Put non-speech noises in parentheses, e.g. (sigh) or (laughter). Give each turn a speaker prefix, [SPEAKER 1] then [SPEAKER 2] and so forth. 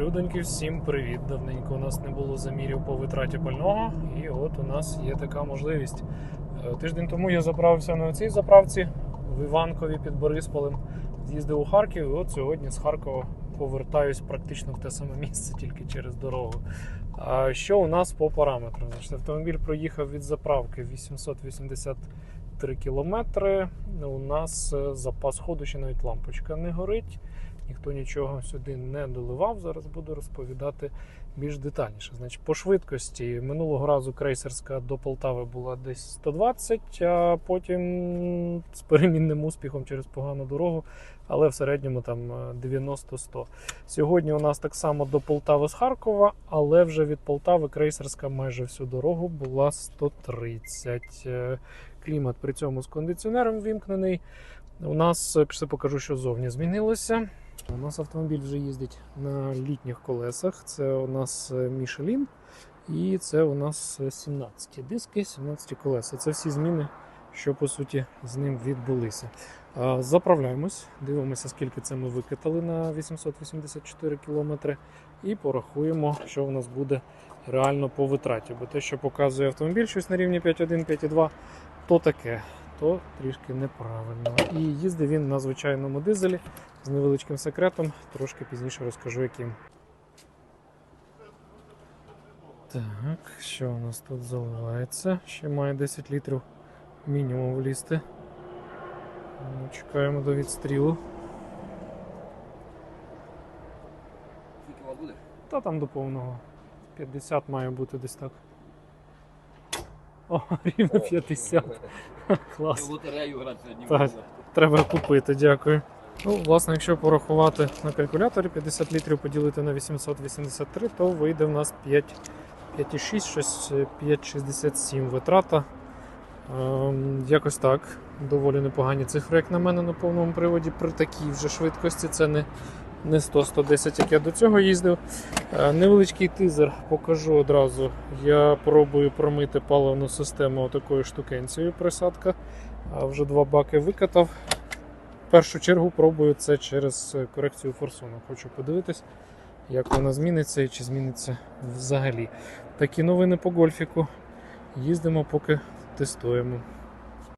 [SPEAKER 1] Людоньки, всім привіт! Давненько у нас не було замірів по витраті пального, і от у нас є така можливість. Е, Тиждень тому я заправився на цій заправці в Іванкові під Борисполем. З'їздив у Харків, і от сьогодні з Харкова повертаюсь практично в те саме місце, тільки через дорогу. А що у нас по параметрам? Значить, автомобіль проїхав від заправки 883 кілометри. У нас е, запас ходу ще навіть лампочка не горить ніхто нічого сюди не доливав. Зараз буду розповідати більш детальніше. Значить, по швидкості минулого разу крейсерська до Полтави була десь 120, а потім з перемінним успіхом через погану дорогу, але в середньому там е, 90-100. Сьогодні у нас так само до Полтави з Харкова, але вже від Полтави крейсерська майже всю дорогу була 130. Е, Клімат при цьому з кондиціонером вімкнений. У нас е, пішли покажу, що зовні змінилося. У нас автомобіль вже їздить на літніх колесах. Це у нас Michelin і це у нас 17 диски, 17 колеса. Це всі зміни, що по суті з ним відбулися. Заправляємось, дивимося, скільки це ми викатали на 884 кілометри, і порахуємо, що у нас буде реально по витраті. Бо те, що показує автомобіль, щось на рівні 5.1, 5.2, то таке то трішки неправильно. І їздив він на звичайному дизелі з невеличким секретом. Трошки пізніше розкажу, яким. Так, що у нас тут заливається? Ще має 10 літрів мінімум влізти. Ну, Чекаємо до відстрілу.
[SPEAKER 2] Скільки буде?
[SPEAKER 1] Та там до повного. 50 має бути десь так. О, рівно 50. (laughs) Клас.
[SPEAKER 2] Лотерею грати сьогодні
[SPEAKER 1] Так.
[SPEAKER 2] можна.
[SPEAKER 1] Треба купити, дякую. Ну, власне, якщо порахувати на калькуляторі 50 літрів поділити на 883, то вийде в нас 5, 5,6, щось е, 5,67 витрата. Ем, якось так. Доволі непогані цифри, як на мене, на повному приводі. При такій вже швидкості це не, не 100-110, як я до цього їздив. Е, невеличкий тизер покажу одразу. Я пробую промити паливну систему такою штукенцією присадка. Вже два баки викатав. В першу чергу пробую це через е, корекцію форсунок. Хочу подивитись, як вона зміниться і чи зміниться взагалі. Такі новини по гольфіку. Їздимо, поки тестуємо.